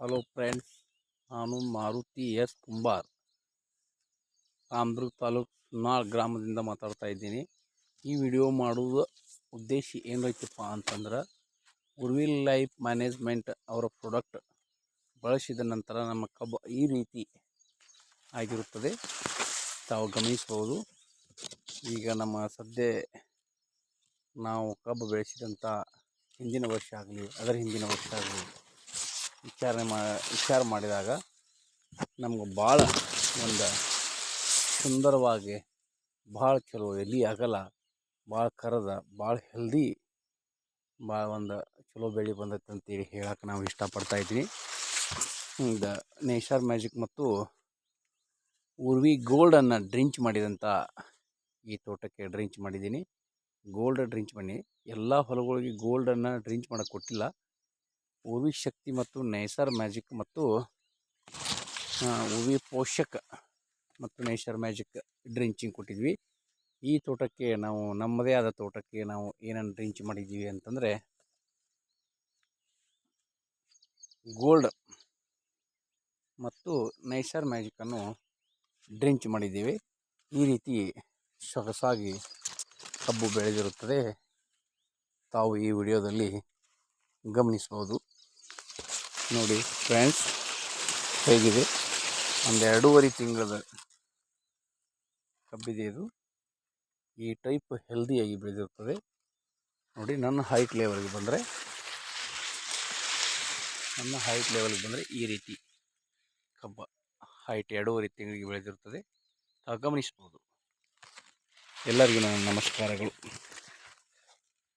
Hello friends ನಾನು Maruti S Kumbar. Ramdurg taluk Sunal ಗ್ರಾಮದಿಂದ ಮಾತಾಡ್ತಾ ಇದ್ದೀನಿ. ಈ ವಿಡಿಯೋ ಮಾಡುವ ಉದ್ದೇಶ ಏನೈತಪ್ಪ ಅಂತಂದ್ರೆ ಉರ್ವಿಲ್ ಲೈಫ್ ಮ್ಯಾನೇಜ್ಮೆಂಟ್ ಅವರ ಪ್ರಾಡಕ್ಟ್ ಬಳಸಿದ ನಂತರ ನಮ್ಮ ಕಬ್ಬು ಈ ರೀತಿ ಆಗಿರುತ್ತದೆ. ತಾವು ಗಮನಿಸಬಹುದು. ಈಗ ನಮ್ಮ ಸದ್ಯ ನಾವು ಕಬ್ಬು ಬೆಳೆಸಿದಂಥ ಹಿಂದಿನ ವರ್ಷ ಆಗಲಿ, ಅದರ ಹಿಂದಿನ ವರ್ಷ ಆಗಲಿ ವಿಚಾರಣೆ ಮಾ, ವಿಚಾರ ಮಾಡಿದಾಗ ನಮ್ಗೆ ಭಾಳ ಒಂದು ಸುಂದರವಾಗಿ ಭಾಳ ಚಲೋ ಎಲ್ಲಿ ಅಗಲ, ಭಾಳ ಕರದ, ಭಾಳ ಹೆಲ್ದಿ ಭಾಳ ಒಂದು ಚಲೋ ಬೆಳೆ ಬಂದೈತೆ ಅಂತೇಳಿ ಹೇಳಕ್ಕೆ ನಾವು ಇಷ್ಟಪಡ್ತಾ ಇದ್ವಿ. ದ ನೇಷರ್ ಮ್ಯಾಜಿಕ್ ಮತ್ತು ಉರ್ವಿ ಗೋಲ್ಡನ್ನು ಡ್ರಿಂಚ್ ಮಾಡಿದಂಥ ಈ ತೋಟಕ್ಕೆ ಡ್ರಿಂಚ್ ಮಾಡಿದ್ದೀನಿ. ಗೋಲ್ಡ್ ಡ್ರಿಂಚ್ ಮಾಡಿ, ಎಲ್ಲ ಹೊಲಗಳಿಗೆ ಗೋಲ್ಡನ್ನು ಡ್ರಿಂಚ್ ಮಾಡೋಕ್ಕೆ ಕೊಟ್ಟಿಲ್ಲ. ಉರ್ವಿ ಶಕ್ತಿ ಮತ್ತು ನೈಸರ್ ಮ್ಯಾಜಿಕ್ ಮತ್ತು ಹೂವಿ ಪೋಷಕ ಮತ್ತು ನೈಸರ್ ಮ್ಯಾಜಿಕ್ ಡ್ರಿಂಚಿಂಗ್ ಕೊಟ್ಟಿದ್ವಿ. ಈ ತೋಟಕ್ಕೆ ನಾವು, ನಮ್ಮದೇ ಆದ ತೋಟಕ್ಕೆ ನಾವು ಏನನ್ನು ಡ್ರಿಂಚ್ ಮಾಡಿದ್ದೀವಿ ಅಂತಂದರೆ, ಗೋಲ್ಡ್ ಮತ್ತು ನೈಸರ್ ಮ್ಯಾಜಿಕನ್ನು ಡ್ರಿಂಚ್ ಮಾಡಿದ್ದೀವಿ. ಈ ರೀತಿ ಸೊಗಸಾಗಿ ಕಬ್ಬು ಬೆಳೆದಿರುತ್ತದೆ. ತಾವು ಈ ವಿಡಿಯೋದಲ್ಲಿ ಗಮನಿಸ್ಬೋದು. ನೋಡಿ ಫ್ರೆಂಡ್ಸ್, ಹೇಗಿದೆ? ಒಂದು ಎರಡೂವರೆ ತಿಂಗಳದ ಕಬ್ಬಿದೆ ಇದು. ಈ ಟೈಪ್ ಹೆಲ್ದಿಯಾಗಿ ಬೆಳೆದಿರುತ್ತದೆ. ನೋಡಿ, ನನ್ನ ಹೈಟ್ ಲೆವೆಲ್ಗೆ ಬಂದರೆ, ನನ್ನ ಹೈಟ್ ಲೆವೆಲ್ಗೆ ಬಂದರೆ ಈ ರೀತಿ ಕಬ್ಬ ಹೈಟ್ ಎರಡೂವರೆ ತಿಂಗಳಿಗೆ ಬೆಳೆದಿರುತ್ತದೆ. ಗಮನಿಸ್ಬೋದು. ಎಲ್ಲರಿಗೂ ನನ್ನ ನಮಸ್ಕಾರಗಳು.